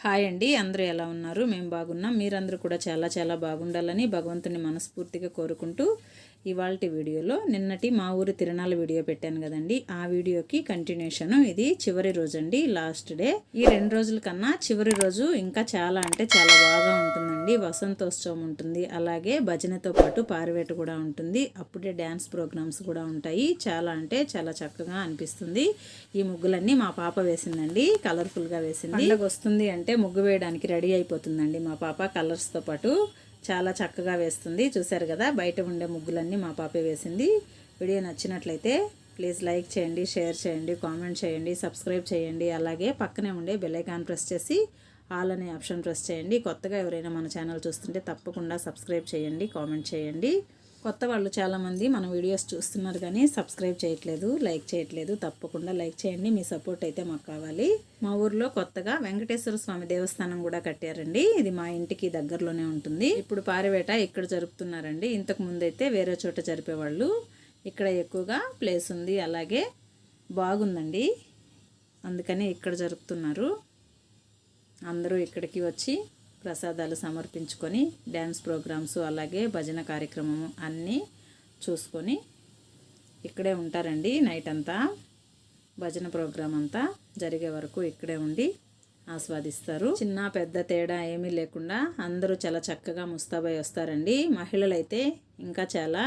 Hi అండి అందరూ ఎలా ఉన్నారు? మేము బాగున్నాం. మీరందరూ కూడా చాలా చాలా బాగుండాలని భగవంతుని మనస్ఫూర్తిగా కోరుకుంటూ ఇవాళ వీడియోలో నిన్నటి మా ఊరి తిరణాల వీడియో పెట్టాను కదండి. ఆ వీడియోకి కంటిన్యూషన్ ఇది. చివరి రోజు అండి లాస్ట్ డే ఈ రెండు రోజుల కన్నా చివరి రోజు ఇంకా చాలా అంటే చాలా బాగా ఉంటుందండి. వసంతోత్సవం ఉంటుంది. అలాగే భజనతో పాటు పారివేట కూడా ఉంటుంది. అప్పుడే డ్యాన్స్ ప్రోగ్రామ్స్ కూడా ఉంటాయి. చాలా అంటే చాలా చక్కగా అనిపిస్తుంది. ఈ ముగ్గులన్నీ మా పాప వేసిందండి. కలర్ఫుల్గా వేసింది. పండగ వస్తుంది అంటే ముగ్గు వేయడానికి రెడీ అయిపోతుందండి మా పాప కలర్స్తో పాటు. చాలా చక్కగా వేస్తుంది. చూశారు కదా? బయట ఉండే ముగ్గులన్నీ మా పాపే వేసింది. వీడియో నచ్చినట్లయితే ప్లీజ్ లైక్ చేయండి షేర్ చేయండి కామెంట్ చేయండి సబ్స్క్రైబ్ చేయండి. అలాగే పక్కనే ఉండే బెల్లైకాన్ ప్రెస్ చేసి ఆల్ అనే ఆప్షన్ ప్రెస్ చేయండి. కొత్తగా ఎవరైనా మన ఛానల్ చూస్తుంటే తప్పకుండా సబ్స్క్రైబ్ చేయండి కామెంట్ చేయండి. కొత్త వాళ్ళు చాలామంది మన వీడియోస్ చూస్తున్నారు కానీ సబ్స్క్రైబ్ చేయట్లేదు లైక్ చేయట్లేదు. తప్పకుండా లైక్ చేయండి. మీ సపోర్ట్ అయితే మాకు కావాలి. మా ఊర్లో కొత్తగా వెంకటేశ్వర స్వామి దేవస్థానం కూడా కట్టారండి. ఇది మా ఇంటికి దగ్గరలోనే ఉంటుంది. ఇప్పుడు పారివేట ఇక్కడ జరుపుతున్నారండి. ఇంతకు ముందైతే వేరే చోట జరిపేవాళ్ళు. ఇక్కడ ఎక్కువగా ప్లేస్ ఉంది. అలాగే బాగుందండి. అందుకని ఇక్కడ జరుపుతున్నారు. అందరూ ఇక్కడికి వచ్చి ప్రసాదాలు సమర్పించుకొని డ్యాన్స్ ప్రోగ్రామ్స్ అలాగే భజన కార్యక్రమము అన్నీ చూసుకొని ఇక్కడే ఉంటారండి నైట్ అంతా. భజన ప్రోగ్రాం అంతా జరిగే వరకు ఇక్కడే ఉండి ఆస్వాదిస్తారు. చిన్న పెద్ద తేడా ఏమీ లేకుండా అందరూ చాలా చక్కగా ముస్తాబై వస్తారండి. మహిళలైతే ఇంకా చాలా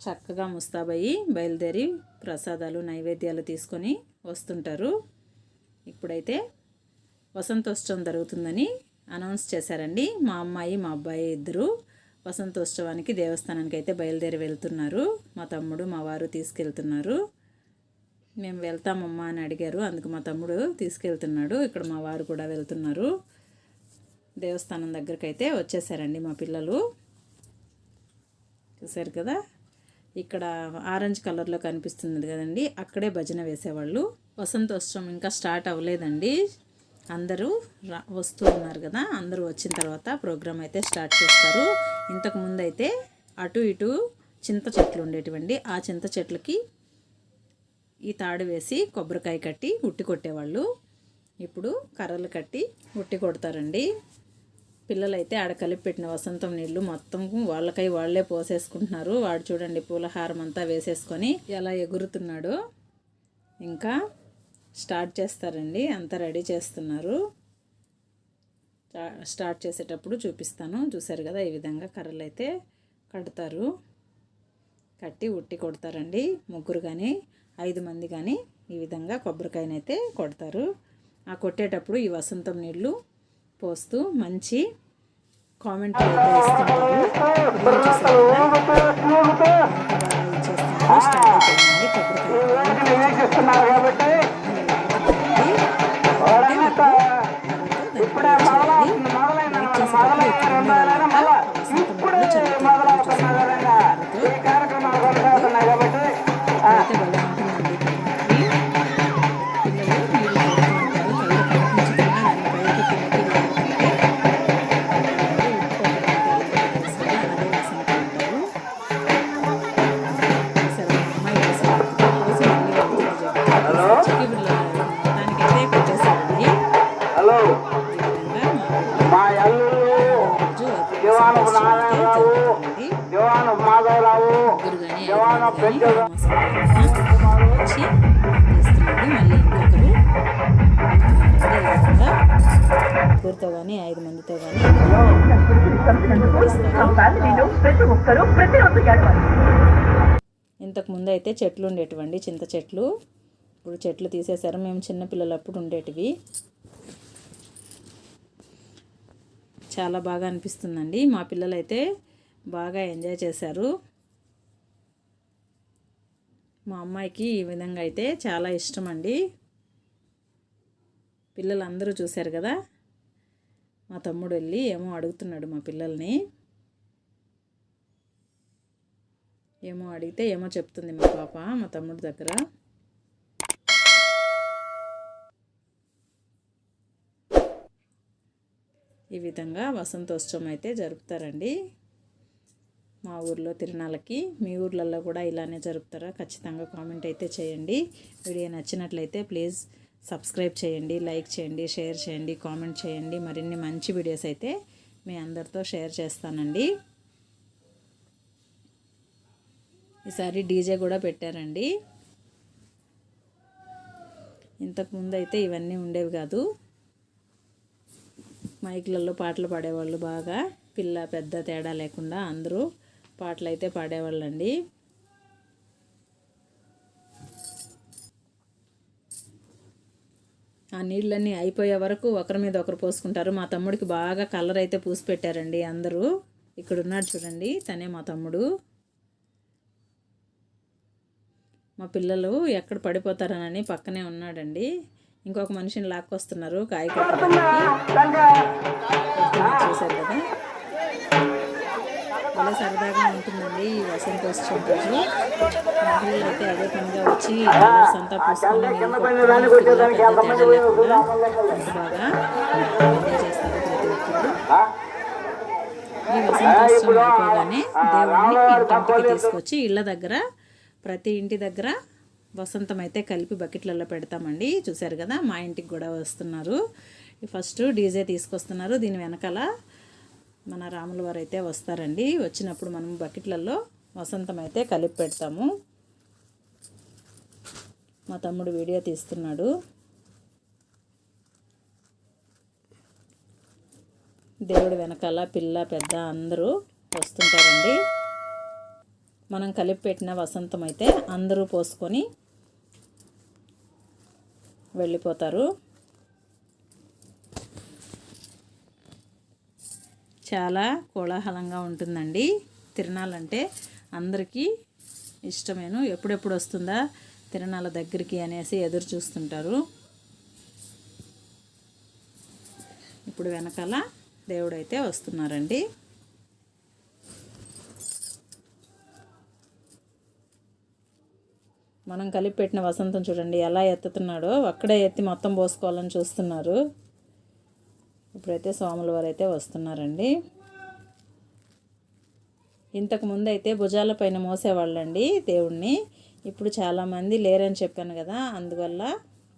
చక్కగా ముస్తాబయ్యి బయలుదేరి ప్రసాదాలు నైవేద్యాలు తీసుకొని వస్తుంటారు. ఇప్పుడైతే వసంతోత్సవం జరుగుతుందని అనౌన్స్ చేశారండి. మా అమ్మాయి మా అబ్బాయి ఇద్దరు వసంతోత్సవానికి దేవస్థానానికి అయితే బయలుదేరి వెళ్తున్నారు. మా తమ్ముడు మా వారు తీసుకెళ్తున్నారు. మేము వెళ్తామమ్మా అని అడిగారు. అందుకు మా తమ్ముడు తీసుకెళ్తున్నాడు. ఇక్కడ మా వారు కూడా వెళ్తున్నారు. దేవస్థానం దగ్గరికి అయితే వచ్చేసారండి మా పిల్లలు. చూసారు కదా? ఇక్కడ ఆరెంజ్ కలర్లో కనిపిస్తుంది కదండి. అక్కడే భజన వేసేవాళ్ళు. వసంతోత్సవం ఇంకా స్టార్ట్ అవ్వలేదండి. అందరూ రా వస్తూ ఉన్నారు కదా అందరూ వచ్చిన తర్వాత ప్రోగ్రామ్ అయితే స్టార్ట్ చేస్తారు. ఇంతకు ముందు అయితే అటు ఇటు చింత చెట్లు ఉండేటివండి. ఆ చింత చెట్లకి ఈ తాడు వేసి కొబ్బరికాయ కట్టి ఉట్టి కొట్టేవాళ్ళు. ఇప్పుడు కర్రలు కట్టి ఉట్టి కొడతారండి. పిల్లలైతే ఆడ కలిపి పెట్టిన వసంతం నీళ్ళు మొత్తం వాళ్ళకై వాళ్ళే పోసేసుకుంటున్నారు. వాడు చూడండి పూలహారం అంతా వేసేసుకొని ఎలా ఎగురుతున్నాడో. ఇంకా స్టార్ట్ చేస్తారండి. అంతా రెడీ చేస్తున్నారు. స్టార్ట్ చేసేటప్పుడు చూపిస్తాను. చూసారు కదా ఈ విధంగా కర్రలు అయితే కడతారు. కట్టి ఉట్టి కొడతారండి. ముగ్గురు కానీ ఐదు మంది కానీ ఈ విధంగా కొబ్బరికాయనైతే కొడతారు. ఆ కొట్టేటప్పుడు ఈ వసంతం నీళ్ళు పోస్తూ మంచి కామెంట్ ఇస్తున్నారు. దివాను వచ్చి తీస్తున్నాడు మళ్ళీ ఇంకొకరు ముగ్గురితో కానీ ఐదు మందితో కానీ ఇంతకు ముందు అయితే చెట్లు ఉండేటివండి చింత చెట్లు. ఇప్పుడు చెట్లు తీసేశారు మేము చిన్నపిల్లలప్పుడు ఉండేటివి. చాలా బాగా అనిపిస్తుందండి. మా పిల్లలైతే బాగా ఎంజాయ్ చేశారు. మా అమ్మాయికి ఈ విధంగా అయితే చాలా ఇష్టం అండి పిల్లలందరూ చూశారు కదా? మా తమ్ముడు వెళ్ళి ఏమో అడుగుతున్నాడు మా పిల్లల్ని. ఏమో అడిగితే ఏమో చెప్తుంది మా పాప మా తమ్ముడు దగ్గర. ఈ విధంగా వసంతోత్సవం అయితే జరుపుతారండి. మా ఊర్లో తిరణాలకి మీ ఊర్లలో కూడా ఇలానే జరుపుతారా? ఖచ్చితంగా కామెంట్ అయితే చేయండి. వీడియో నచ్చినట్లయితే ప్లీజ్ సబ్స్క్రైబ్ చేయండి లైక్ చేయండి షేర్ చేయండి కామెంట్ చేయండి. మరిన్ని మంచి వీడియోస్ అయితే మీ అందరితో షేర్ చేస్తానండి. ఈసారి డీజే కూడా పెట్టారండి. ఇంతకుముందు అయితే ఇవన్నీ ఉండేవి కాదు. మైక్లలో పాటలు పాడేవాళ్ళు బాగా. పిల్ల పెద్ద తేడా లేకుండా అందరూ పాటలు అయితే పాడేవాళ్ళండి. ఆ నీళ్ళన్నీ అయిపోయే వరకు ఒకరి మీద ఒకరు పోసుకుంటారు. మా తమ్ముడికి బాగా కలర్ అయితే పూసి పెట్టారండి అందరూ. ఇక్కడ ఉన్నాడు చూడండి తనే మా తమ్ముడు. మా పిల్లలు ఎక్కడ పడిపోతారనని పక్కనే ఉన్నాడండి. ఇంకొక మనిషిని లాక్కొస్తున్నారు కాయ చూశారు కదా? చాలా సరదాగా ఉంటుందండి ఈ వసంతోత్సవం రోజు. మహిళలు అయితే అదే పనిగా వచ్చి కలర్స్ అంతా పూసుకొని బాగా ఎంజాయ్ చేస్తారు ప్రతి ఒక్కరు ఈ వసంతోత్సవం అయిపోగానే దేవుణ్ణి ఇంటింటికి తీసుకొచ్చి ఇళ్ళ దగ్గర ప్రతి ఇంటి దగ్గర వసంతం అయితే కలిపి బకెట్లలో పెడతామండి. చూశారు కదా మా ఇంటికి కూడా వస్తున్నారు. ఫస్ట్ డీజే తీసుకొస్తున్నారు. దీని వెనకాల మన రాముల వారు అయితే వస్తారండి. వచ్చినప్పుడు మనం బకెట్లలో వసంతం అయితే కలిపి పెడతాము. మా తమ్ముడు వీడియో తీస్తున్నాడు. దేవుడు వెనకాల పిల్ల పెద్ద అందరూ వస్తుంటారండి. మనం కలిపి పెట్టిన వసంతం అయితే అందరూ పోసుకొని వెళ్ళిపోతారు. చాలా కోలాహలంగా ఉంటుందండి. తిరణాలంటే అందరికీ ఇష్టమేను. ఎప్పుడెప్పుడు వస్తుందా తిరణాల దగ్గరికి అనేసి ఎదురు చూస్తుంటారు. ఇప్పుడు వెనకాల దేవుడైతే వస్తున్నారండి. మనం కలిపి పెట్టిన వసంతం చూడండి ఎలా ఎత్తుతున్నాడో. అక్కడే ఎత్తి మొత్తం పోసుకోవాలని చూస్తున్నారు. ఇప్పుడైతే స్వాముల వారు అయితే వస్తున్నారండి. ఇంతకు ముందు అయితే భుజాల పైన మోసేవాళ్ళండి దేవుణ్ణి. ఇప్పుడు చాలామంది లేరని చెప్పాను కదా అందువల్ల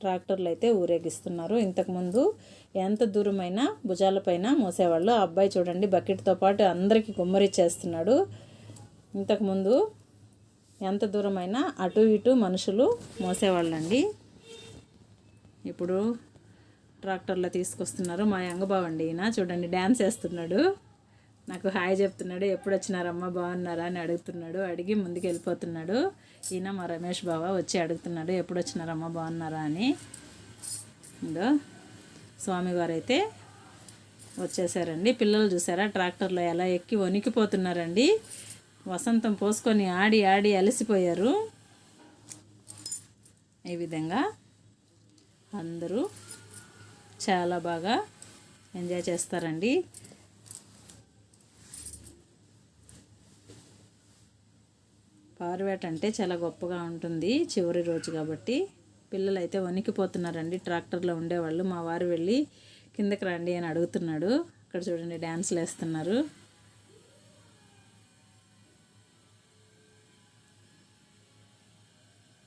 ట్రాక్టర్లు అయితే ఊరేగిస్తున్నారు ఇంతకుముందు ఎంత దూరమైనా భుజాలపైన మోసేవాళ్ళు. ఆ అబ్బాయి చూడండి బకెట్తో పాటు అందరికీ గుమ్మరిచ్చేస్తున్నాడు ఇంతకుముందు ఎంత దూరమైనా అటు ఇటు మనుషులు మోసేవాళ్ళండి. ఇప్పుడు ట్రాక్టర్లో తీసుకొస్తున్నారు మా యంగబావ అండి ఈయన. చూడండి డ్యాన్స్ వేస్తున్నాడు. నాకు హాయ్ చెప్తున్నాడు ఎప్పుడు వచ్చినారమ్మా బాగున్నారా? అని అడుగుతున్నాడు. అడిగి ముందుకు వెళ్ళిపోతున్నాడు ఈయన మా రమేష్ బావ వచ్చి అడుగుతున్నాడు ఎప్పుడు వచ్చినారమ్మా బాగున్నారా? అని. ఇందో స్వామివారు అయితే వచ్చేసారండి. పిల్లలు చూసారా? ట్రాక్టర్లో ఎలా ఎక్కి వణికిపోతున్నారండి. వసంతం పోసుకొని ఆడి ఆడి అలసిపోయారు. ఈ విధంగా అందరూ చాలా బాగా ఎంజాయ్ చేస్తారండి. పారువేట అంటే చాలా గొప్పగా ఉంటుంది చివరి రోజు కాబట్టి. పిల్లలు అయితే వణికిపోతున్నారండి. ట్రాక్టర్లో ఉండేవాళ్ళు. మా వారు వెళ్ళి కిందకి రండి అని అడుగుతున్నాడు. ఇక్కడ చూడండి డ్యాన్స్లు వేస్తున్నారు.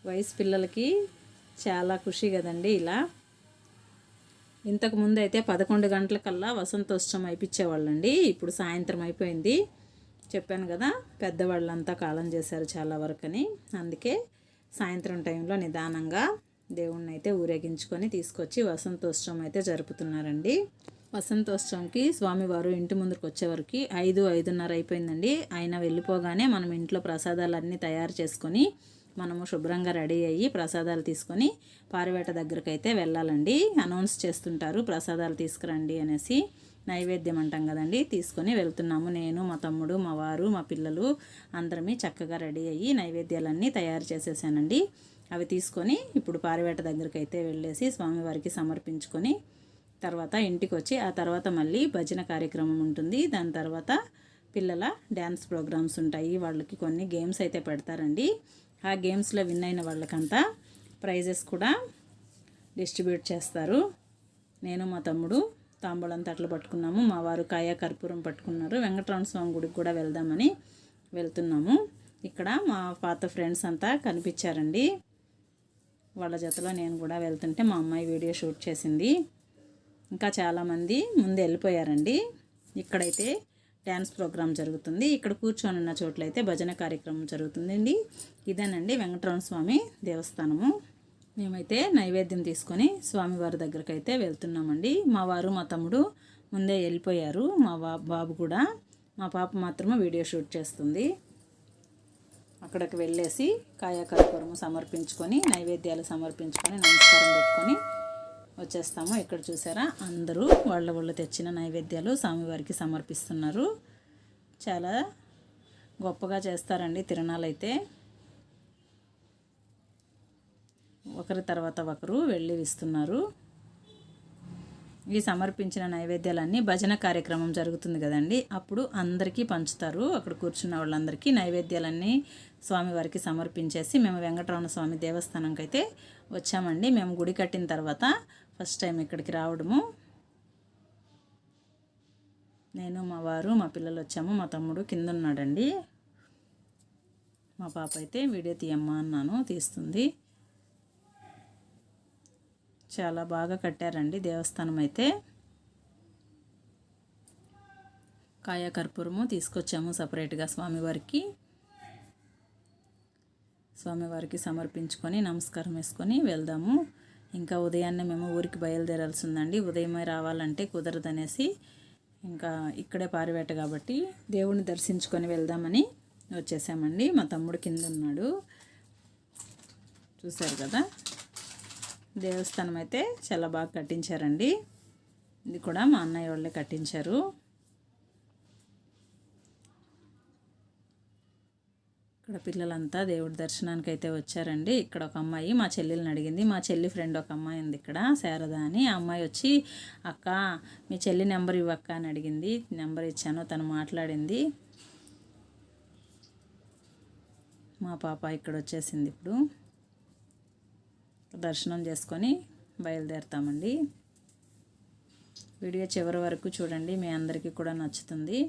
వయసు పిల్లలకి చాలా ఖుషి కదండి ఇలా. ఇంతకు ముందు అయితే పదకొండు గంటలకల్లా వసంతోత్సవం అయిపించేవాళ్ళండి. ఇప్పుడు సాయంత్రం అయిపోయింది. చెప్పాను కదా పెద్దవాళ్ళంతా కాలం చేశారు చాలా వరకు అని అందుకే సాయంత్రం టైంలో నిదానంగా దేవుణ్ణి అయితే ఊరేగించుకొని తీసుకొచ్చి వసంతోత్సవం అయితే జరుపుతున్నారండి. వసంతోత్సవంకి స్వామివారు ఇంటి ముందుకు వచ్చేవరకు ఐదు ఐదున్నర అయిపోయిందండి. ఆయన వెళ్ళిపోగానే మనం ఇంట్లో ప్రసాదాలన్నీ తయారు చేసుకొని మనము శుభ్రంగా రెడీ అయ్యి ప్రసాదాలు తీసుకొని పారివేట దగ్గరికి అయితే వెళ్ళాలండి. అనౌన్స్ చేస్తుంటారు ప్రసాదాలు తీసుకురండి అనేసి నైవేద్యం అంటాం కదండి. తీసుకొని వెళ్తున్నాము నేను మా తమ్ముడు మా వారు మా పిల్లలు అందరమీ చక్కగా రెడీ అయ్యి నైవేద్యాలన్నీ తయారు చేసేసానండి. అవి తీసుకొని ఇప్పుడు పారివేట దగ్గరికి అయితే వెళ్ళేసి స్వామివారికి సమర్పించుకొని తర్వాత ఇంటికి వచ్చి ఆ తర్వాత మళ్ళీ భజన కార్యక్రమం ఉంటుంది. దాని తర్వాత పిల్లల డ్యాన్స్ ప్రోగ్రామ్స్ ఉంటాయి. వాళ్ళకి కొన్ని గేమ్స్ అయితే పెడతారండి. ఆ గేమ్స్లో విన్ అయిన వాళ్ళకంతా ప్రైజెస్ కూడా డిస్ట్రిబ్యూట్ చేస్తారు. నేను మా తమ్ముడు తాంబూలం తట్లు పట్టుకున్నాము. మా వారు కాయ కర్పూరం పట్టుకున్నారు. వెంకటరమణ స్వామి గుడికి కూడా వెళ్దామని వెళ్తున్నాము. ఇక్కడ మా పాత ఫ్రెండ్స్ అంతా కనిపించారండి. వాళ్ళ జతలో నేను కూడా వెళ్తుంటే మా అమ్మాయి వీడియో షూట్ చేసింది. ఇంకా చాలామంది ముందు వెళ్ళిపోయారండి. ఇక్కడైతే డ్యాన్స్ ప్రోగ్రాం జరుగుతుంది. ఇక్కడ కూర్చొని ఉన్న చోట్లయితే భజన కార్యక్రమం జరుగుతుందండి. ఇదేనండి వెంకటరమణ స్వామి దేవస్థానము. మేమైతే నైవేద్యం తీసుకొని స్వామివారి దగ్గరికి అయితే వెళ్తున్నామండి. మా వారు మా తమ్ముడు ముందే వెళ్ళిపోయారు. మా బా బాబు కూడా మా పాప మాత్రమే వీడియో షూట్ చేస్తుంది. అక్కడికి వెళ్ళేసి కాయకర్పూరము సమర్పించుకొని నైవేద్యాలు సమర్పించుకొని నమస్కారం పెట్టుకొని వచ్చేస్తాము. ఇక్కడ చూసారా? అందరూ వాళ్ళ వాళ్ళు తెచ్చిన నైవేద్యాలు స్వామివారికి సమర్పిస్తున్నారు. చాలా గొప్పగా చేస్తారండి తిరణాలు అయితే ఒకరి తర్వాత ఒకరు వెళ్ళి ఇస్తున్నారు. ఈ సమర్పించిన నైవేద్యాలన్నీ భజన కార్యక్రమం జరుగుతుంది కదండి. అప్పుడు అందరికీ పంచుతారు. అక్కడ కూర్చున్న వాళ్ళందరికీ నైవేద్యాలన్నీ స్వామివారికి సమర్పించేసి మేము వెంకటరమణ స్వామి దేవస్థానంకి అయితే వచ్చామండి. మేము గుడి కట్టిన తర్వాత ఫస్ట్ టైం ఇక్కడికి రావడము. నేను మా వారు మా పిల్లలు వచ్చాము. మా తమ్ముడు కింద ఉన్నాడండి. మా పాప అయితే వీడియో తీయమ్మా అన్నాను తీస్తుంది. చాలా బాగా కట్టారండి దేవస్థానం అయితే. కాయ కర్పూరము తీసుకొచ్చాము సపరేట్గా స్వామివారికి. స్వామివారికి సమర్పించుకొని నమస్కారం వేసుకొని వెళ్దాము. ఇంకా ఉదయాన్నే మేము ఊరికి బయలుదేరాల్సి ఉందండి ఉదయమే రావాలంటే కుదరదనేసి ఇంకా ఇక్కడే పారివేట కాబట్టి దేవుణ్ణి దర్శించుకొని వెళ్దామని వచ్చేసామండి. మా తమ్ముడు కింద ఉన్నాడు చూశారు కదా? దేవస్థానం అయితే చాలా బాగా కట్టించారండి. ఇది కూడా మా అన్నయ్య వాళ్ళే కట్టించారు. ఇక్కడ పిల్లలంతా దేవుడి దర్శనానికి అయితే వచ్చారండి. ఇక్కడ ఒక అమ్మాయి మా చెల్లెల్ని అడిగింది. మా చెల్లి ఫ్రెండ్ ఒక అమ్మాయి ఉంది ఇక్కడ శారద అని. ఆ అమ్మాయి వచ్చి అక్క మీ చెల్లి నెంబర్ ఇవ్వక్క అని అడిగింది. నెంబర్ ఇచ్చాను తను మాట్లాడింది. మా పాప ఇక్కడ వచ్చేసింది ఇప్పుడు. దర్శనం చేసుకొని బయలుదేరుతామండి. వీడియో చివరి వరకు చూడండి మీ అందరికీ కూడా నచ్చుతుంది.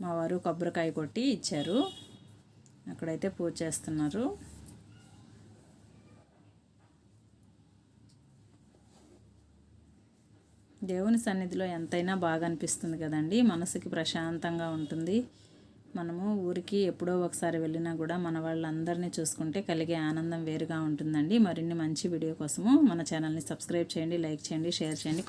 మా వారు కొబ్బరికాయ కొట్టి ఇచ్చారు. అక్కడైతే పూజ చేస్తున్నారు. దేవుని సన్నిధిలో ఎంతైనా బాగా అనిపిస్తుంది కదండి. మనసుకి ప్రశాంతంగా ఉంటుంది. మనము ఊరికి ఎప్పుడో ఒకసారి వెళ్ళినా కూడా మన వాళ్ళందరినీ చూసుకుంటే కలిగే ఆనందం వేరుగా ఉంటుందండి. మరిన్ని మంచి వీడియో కోసము మన ఛానల్ని సబ్స్క్రైబ్ చేయండి లైక్ చేయండి షేర్ చేయండి.